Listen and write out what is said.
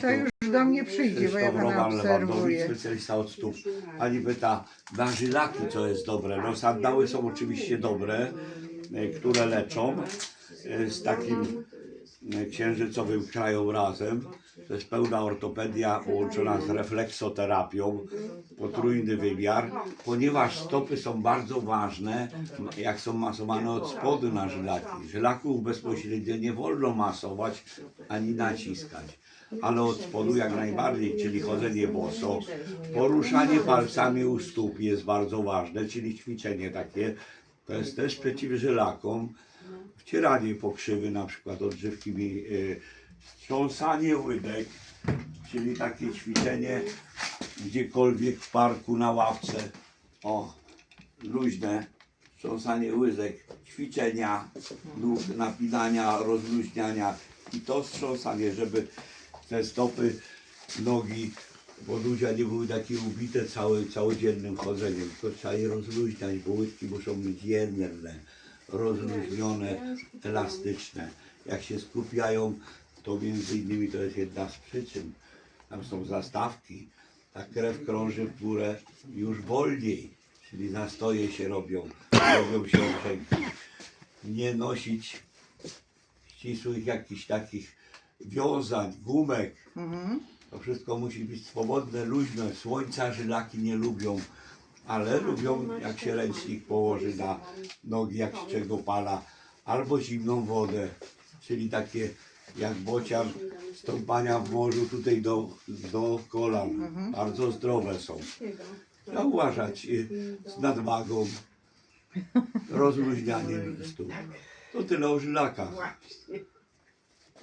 To już do mnie przyjdzie, bo ja pana Lewandowicz, obserwuję. specjalista od stóp. Ani pyta, na żylaki co jest dobre? No sandały są oczywiście dobre, e, które leczą e, z takim e, księżycowym krajobrazem. To jest pełna ortopedia połączona z refleksoterapią, potrójny wymiar, ponieważ stopy są bardzo ważne, jak są masowane od spodu na żylaki. Żylaków bezpośrednio nie wolno masować ani naciskać, ale od spodu jak najbardziej, czyli chodzenie boso. Poruszanie palcami u stóp jest bardzo ważne, czyli ćwiczenie takie. To jest też przeciw żylakom. Wcieranie pokrzywy na przykład odżywkimi, y, strząsanie łydek, czyli takie ćwiczenie gdziekolwiek w parku, na ławce. O, luźne, strząsanie łydek, ćwiczenia, napinania, rozluźniania i to strząsanie, żeby te stopy, nogi Bodusia nie były takie ubite cały, całodziennym chodzeniem, tylko trzeba je rozluźniać, bo łydki muszą być jędrne, rozluźnione, elastyczne. Jak się skupiają, to między innymi to jest jedna z przyczyn. Tam są zastawki, ta krew krąży w górę już wolniej, czyli nastoje się robią, robią się obrzęki. Nie nosić ścisłych jakichś takich wiązań, gumek, Mhm. to wszystko musi być swobodne, luźne. Słońca żylaki nie lubią, ale lubią jak się ręcznik położy na nogi, jak z czego pala, albo zimną wodę, czyli takie jak bocian, stąpania w morzu tutaj do, do kolan. Bardzo zdrowe są. Trzeba uważać y, z nadwagą, rozluźnianiem stóp. To tyle o żylakach. Właśnie.